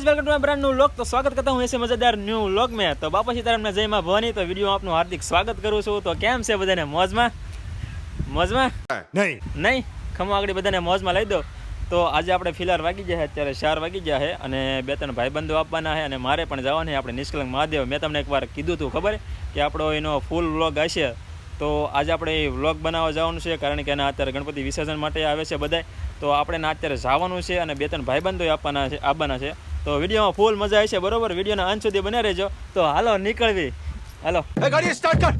Guys welcome to my brand new vlog તો સ્વાગત કરતા હું એસે મજેદાર ન્યુ લોક મેં. તો બાપા સીતારામને જય માં ભવાની. તો વીડિયો આપનું હાર્દિક સ્વાગત કરું છું. તો કેમ છે બધાને? મોજમાં? મોજમાં? નહીં. નહીં? ખમો આગળ બધાને મોજમાં લઈ દો. તો આજે આપણે ફિલાર વાગી ગયા અત્યારે ચાર વાગી ગયા છે અને બે ત્રણ ભાઈબંધો આપવાના છે અને મારે પણ જવાનું છે. આપણે નિષ્કલંક મહાદેવ. મેં તમને એકવાર કીધું હતું ખબર? કે આપણો એનો ફૂલ વ્લોગ હશે. તો આજે આપણે એ વ્લોગ બનાવવા જવાનું છે. કારણ કે એના અત્યારે ગણપતિ વિસર્જન માટે આવે છે બધાય. તો આપણે ના અત્યારે જવાનું છે અને બે ત્રણ ભાઈબંધો આપવાના છે આવવાના છે. તો વિડીયોમાં ફૂલ મજા આવશે બરોબર? વિડીયોના અંત સુધી બને રહેજો. તો હાલો નીકળવી. હાલો. ગાડી સ્ટાર્ટ કર.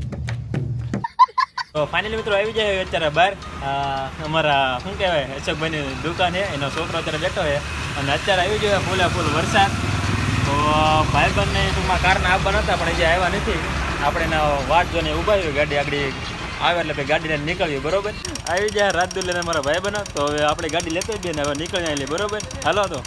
તો ફાઇનલી મિત્રો આવી જાય અત્યારે બહાર. અમારા શું કહેવાય અશોકભાઈની દુકાન છે એનો છોકરો અત્યારે બેઠો છે. અને અત્યારે આવી ગયો ફૂલે ફૂલ વરસાદ. તો ભાઈબંધને ટૂંકમાં કારના આવવા નતા પણ હજી આવ્યા નથી. આપણે એના વાટ જોઈને ઊભા આવ્યું ગાડી આગળ આવે એટલે ગાડીને નીકળવી બરોબર? આવી જાય રાત દુ લઈને મારા ભાઈ બનો તો હવે આપણે ગાડી લેતો જ ને હવે નીકળી આવેલી બરોબર? હાલો તો.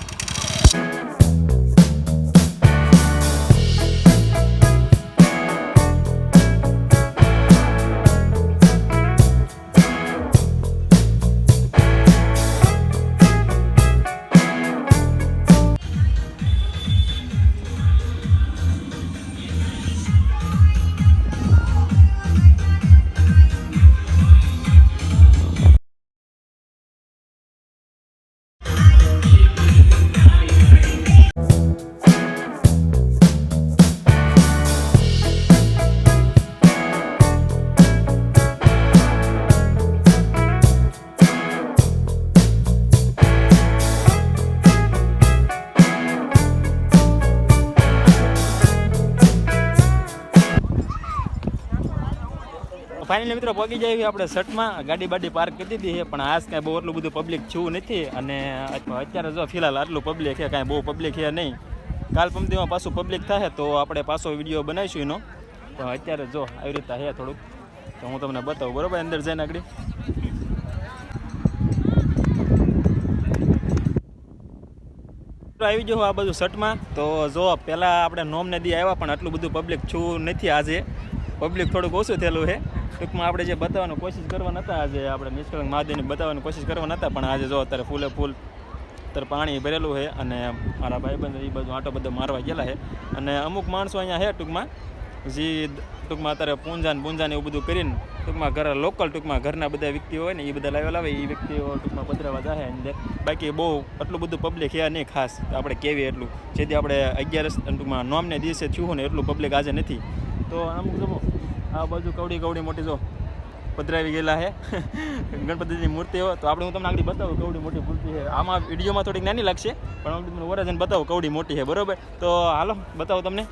ફાઇનલી મિત્રો પગી જાય આપણે શર્ટમાં. ગાડી બાડી પાર્ક કરી દીધી પણ આજ કાંઈ બહુ એટલું બધું પબ્લિક છું નથી. અને અત્યારે જો ફિલહાલ આટલું પબ્લિક છે, કાંઈ બહુ પબ્લિક છે નહીં. કાલ પમદીમાં પાછું પબ્લિક થાય તો આપણે પાછો વીડિયો બનાવીશું એનો. તો અત્યારે જો આવી રીતે છે થોડુંક. તો હું તમને બતાવું, બરાબર? અંદર જઈને આગળ. આવી ગયો આ બધું શર્ટમાં. તો જો પહેલાં આપણે નોમ નદી આવ્યા, પણ આટલું બધું પબ્લિક છું નથી આજે. પબ્લિક થોડુંક ઓછું થયેલું છે. ટૂંકમાં આપણે જે બતાવવાની કોશિશ કરવા નતા આજે આપણે નિષ્કળંક મહાદેવની બતાવવાની કોશિશ કરવા નતા પણ આજે જો અત્યારે ફૂલે ફૂલ અત્યારે પાણી ભરેલું છે અને મારા ભાઈબંધ એ બધું આટો બધો મારવા ગયેલા છે. અને અમુક માણસો અહીંયા છે ટૂંકમાં, જે ટૂંકમાં અત્યારે પૂંજા પૂંજાને એવું બધું કરીને ટૂંકમાં ઘર, લોકલ ટૂંકમાં ઘરના બધા વ્યક્તિઓ હોય ને, એ બધા લાવેલા આવે એ વ્યક્તિઓ ટૂંકમાં પધરાવા જાય અંદર. બાકી બહુ આટલું બધું પબ્લિક છે નહીં ખાસ આપણે કેવી એટલું? જેથી આપણે અગિયારસ ટૂંકમાં નોમને દિવસે થયું ને, એટલું પબ્લિક આજે નથી. તો અમુક જમો આ બાજુ કવડી કવડી મોટી જો પધરાવી ગયેલા છે ગણપતિની મૂર્તિઓ તો આપણે હું તમને આગળ બતાવું કવડી મોટી મૂર્તિ છે આમાં વિડીયોમાં થોડીક નાની લાગશે, પણ હું તમને વરાજન બતાવું કવડી મોટી છે બરાબર? તો હાલો, બતાવો તમને.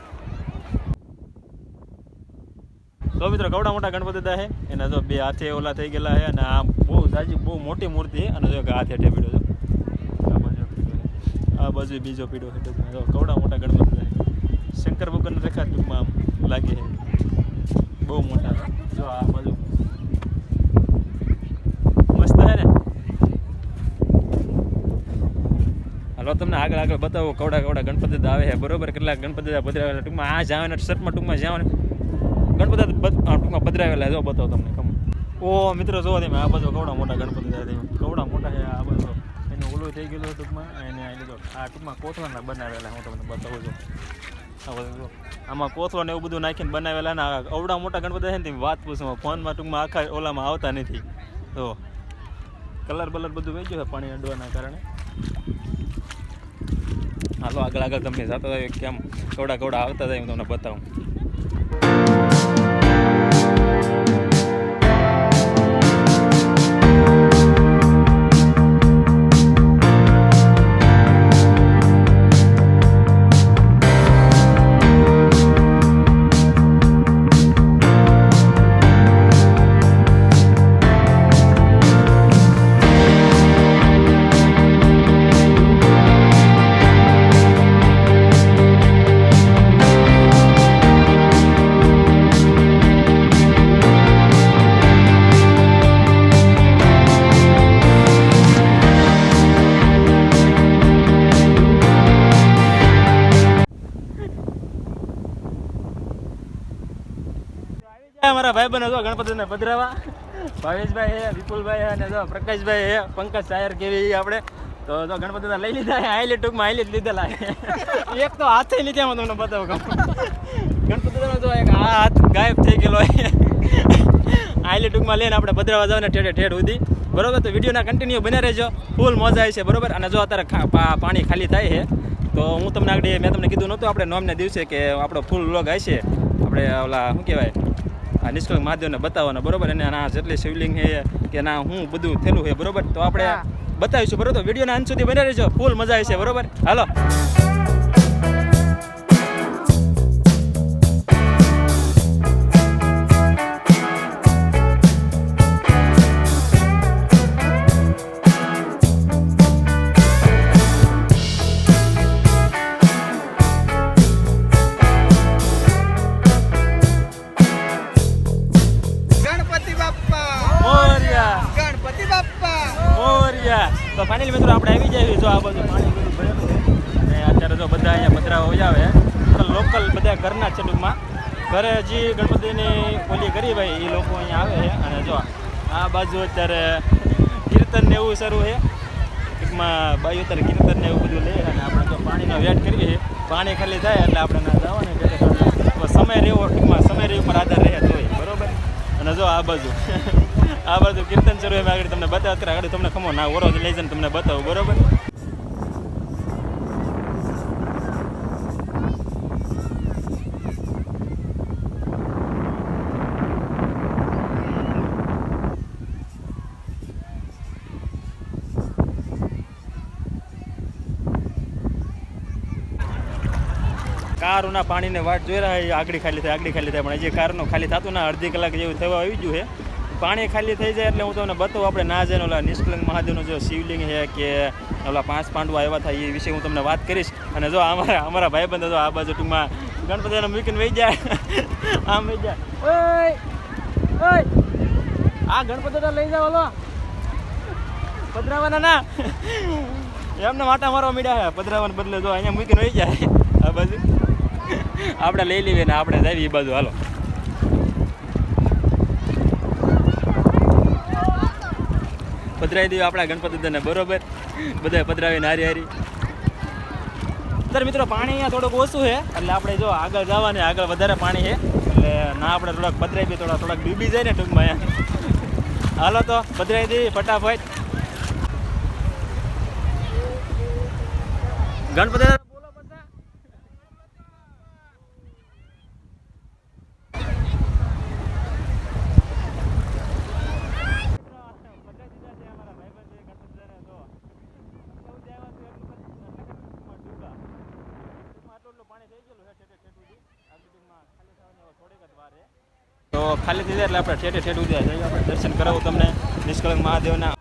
તો મિત્રો, કવડા મોટા ગણપતિ દા છે એના જો બે હાથે ઓલા થઈ ગયેલા છે અને આ બહુ સાજી બહુ મોટી મૂર્તિ છે અને જો હાથે હેઠે છે આ બાજુ બીજો પીડો છે કવડા મોટા ગણપતિ શંકર ભગવાન રેખા ટૂંકમાં લાગે છે બહુ મોટા. જો આ બાજુ મસ્ત છે ને? હાલો, તમને આગળ આગળ બતાવો, કવડા કવડા ગણપતિ આવે છે. બરોબર? કેટલાક ગણપતિ પધરાવેલા ટૂંકમાં આ જાવે શર્ટમાં ટૂંકમાં જાવ ને ગણપતિ ટૂંકમાં પધરાવેલા જો બતાવો તમને કમ ઓ, મિત્રો, જોવો તમે, આ બાજુ કવડા મોટા ગણપતિ તમે કવડા મોટા છે આ બાજુ એનું ઓલું થઈ ગયેલું ટૂંકમાં. એને લીધો. આ ટૂંકમાં કોથળાના બનાવેલા, હું તમને બતાવું છું. આમાં કોથળો ને એવું બધું નાખીને બનાવેલા ને અવડા મોટા ગણપતિ છે ને વાત પૂછું ફોનમાં ટૂંકમાં આખા ઓલામાં આવતા નથી. તો કલર બલર બધું વેચ્યું છે પાણી અડવાના કારણે. હાલો, આગળ આગળ તમને જતા થાય કેમ? કવડા કવડા આવતા થાય હું તમને બતાવું. અમારા ભાઈ બને જો ગણપતિને પધરાવા. ભાવેશભાઈ હે વિપુલભાઈ અને જો પ્રકાશભાઈ હે પંકજ સાયર કેવી આપણે. તો જો ગણપતિ લઈ લીધા હાઈલે ટૂંકમાં હાઈલે જ લીધેલા એક તો હાથે લીધા હું તમને બતાવું ગણપતિ દાદા જો એક આ હાથ ગાયબ થઈ ગયેલો હાઈલે ટૂંકમાં લઈને આપણે ભદ્રાવા જવાને ઠેઠે ઠેઠ સુધી. બરોબર તો વિડીયોના કન્ટિન્યુ બને રહેજો. ફૂલ મોજા આવી છે બરોબર? અને જો અત્યારે પાણી ખાલી થાય છે તો હું તમને આગળ મેં તમને કીધું નહોતું આપણે નોમને દિવસે કે આપણો ફૂલ લોગ આવશે. આપણે ઓલા શું કહેવાય? આ નિષ્કલંક મહાદેવને બતાવવાનો બરોબર? અને ના જેટલી શિવલિંગ છે કે ના હું બધું થયેલું છે બરોબર? તો આપણે બતાવીશું બરોબર? વિડીયોના અંત સુધી બને રહેજો. ફૂલ મજા આવશે બરોબર? હાલો. તો ફાઇનલ મિત્રો આપણે આવી જાય જો આ બધું પાણી બધું ભરેલું ને અત્યારે જો બધા અહીંયા પધરા આપણા લોકલ બધા ઘરના છે ટૂંકમાં. ઘરે હજી ગણપતિની ઓલી કરી ભાઈ, એ લોકો અહીંયા આવે અને જો આ બાજુ અત્યારે કીર્તન ને એવું શરૂ છે. ટૂંકમાં બાજુ અત્યારે કીર્તન ને એવું બધું લે અને આપણે જો પાણીનો વેટ કરીએ પાણી ખાલી થાય એટલે આપણે ના જવાનું. સમય રહેવો, ટૂંકમાં સમય રહેવું પર આધાર રહે. જો આ બાજુ. આ બાજુ કીર્તન શરૂ એમ આગળ તમને બતાવ. અત્યારે આગળ તમને ખમો ના ઓરો લઈ જઈને તમને બતાવું, બરોબર? કારોના પાણીને વાટ જોઈ રહ્યા છે આગળ ખાલી થાય, આગળ ખાલી થાય. પણ હજી કારનું ખાલી થતું ના, અડધી કલાક જેવું થવા આવી ગયું છે. પાણી ખાલી થઈ જાય એટલે હું તમને બતાવું, આપણે ના જઈને ઓલા નિષ્કલંક મહાદેવનું જો શિવલિંગ છે કે ઓલા પાંચ પાંડવા આવ્યા થાય એ વિશે હું તમને વાત કરીશ. અને જો અમારા અમારા ભાઈબંધ જો આ બાજુ ટૂંકમાં ગણપતિને મૂકીને વહી જાય. આમ વહી જાય. ઓય ઓય. આ ગણપતિ લઈ જાવ ઓલો. પધરાવાના ના. એમને માટા મારવા મીડ્યા છે. પધરાવાને બદલે જો અહીંયા મૂકીને વહી જાય. આ બાજુ. આપણે લઈ લઈએ ને આપણે જાવી એ બાજુ, હાલો. પધરાવી દઈએ આપણા ગણપતિ દાદાને બરોબર? બધા પધરાવીને હારી હારી. અત્યારે મિત્રો પાણી અહીંયા થોડુંક ઓછું છે, એટલે આપણે જો આગળ જવાની, આગળ વધારે પાણી છે. એટલે ના આપણે થોડાક પધરાવી થોડા થોડાક ડૂબી જાય ને ટૂંકમાં અહીંયા. હાલો તો પધરાવી દઈએ ફટાફટ. ગણપતિ તો ખાલી થઈ જાય એટલે આપણે ઠેઠે ઠેઠ ઉદ્યા આપણે દર્શન કરાવું તમને. નિષ્કલંક મહાદેવના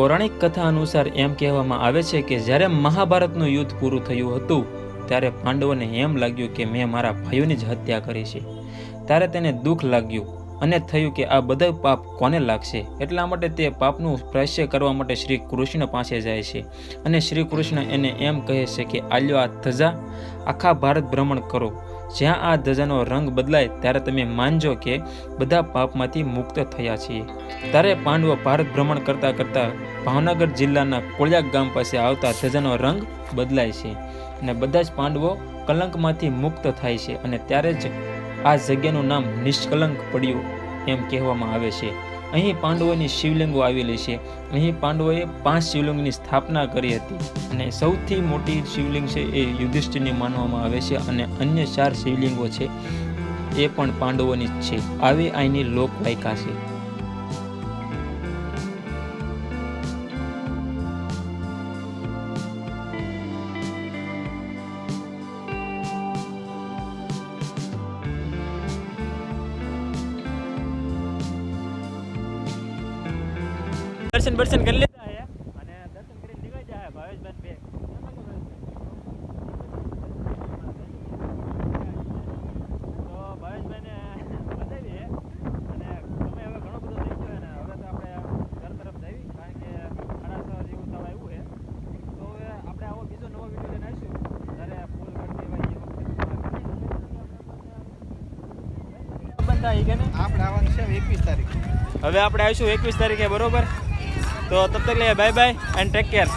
પૌરાણિક કથા અનુસાર એમ કહેવામાં આવે છે કે જ્યારે મહાભારતનું યુદ્ધ પૂરું થયું હતું, ત્યારે પાંડવોને એમ લાગ્યું કે મેં મારા ભાઈઓની જ હત્યા કરી છે. ત્યારે તેને દુઃખ લાગ્યું અને થયું કે આ બધા પાપ કોને લાગશે? એટલા માટે તે પાપનું પ્રશ્ય કરવા માટે શ્રી કૃષ્ણ પાસે જાય છે અને શ્રી કૃષ્ણ એને એમ કહે છે કે આલ્યો આ ધજા, આખા ભારત ભ્રમણ કરો. જ્યાં આ ધજાનો રંગ બદલાય ત્યારે તમે માનજો કે બધા પાપમાંથી મુક્ત થયા છીએ. ત્યારે પાંડવો ભારત ભ્રમણ કરતા કરતા ભાવનગર જિલ્લાના કોળિયા ગામ પાસે આવતા ધજાનો રંગ બદલાય છે અને બધા જ પાંડવો કલંકમાંથી મુક્ત થાય છે અને ત્યારે જ આ જગ્યાનું નામ નિષ્કલંક પડ્યું એમ કહેવામાં આવે છે. અહીં પાંડવોની શિવલિંગો આવેલી છે. અહીં પાંડવોએ પાંચ શિવલિંગની સ્થાપના કરી હતી અને સૌથી મોટી શિવલિંગ છે એ યુધિષ્ઠિરની માનવામાં આવે છે અને અન્ય ચાર શિવલિંગો છે એ પણ પાંડવોની જ છે. આવી અહીંની લોકવાયકા છે. દર્શન દર્શન કરી લીધા છે અને દર્શન કરીને નીકળી જાય ભાવેશભાઈ બે. તો ભાવેશભાઈને બતાવી છે અને તમે હવે ઘણો બધો થઈ ગયો અને હવે તો આપણે ઘર તરફ જઈએ કારણ કે સાડા જેવું થવા આવ્યું છે તો હવે આપણે આવો બીજો નવો વીડિયો લઈને આવીશું. ત્યારે ફૂલ કરતી હોય આપણે આવવાનું છે એકવીસ તારીખ. હવે આપણે આવીશું એકવીસ તારીખે બરોબર? તો તબ તક લે bye bye and take care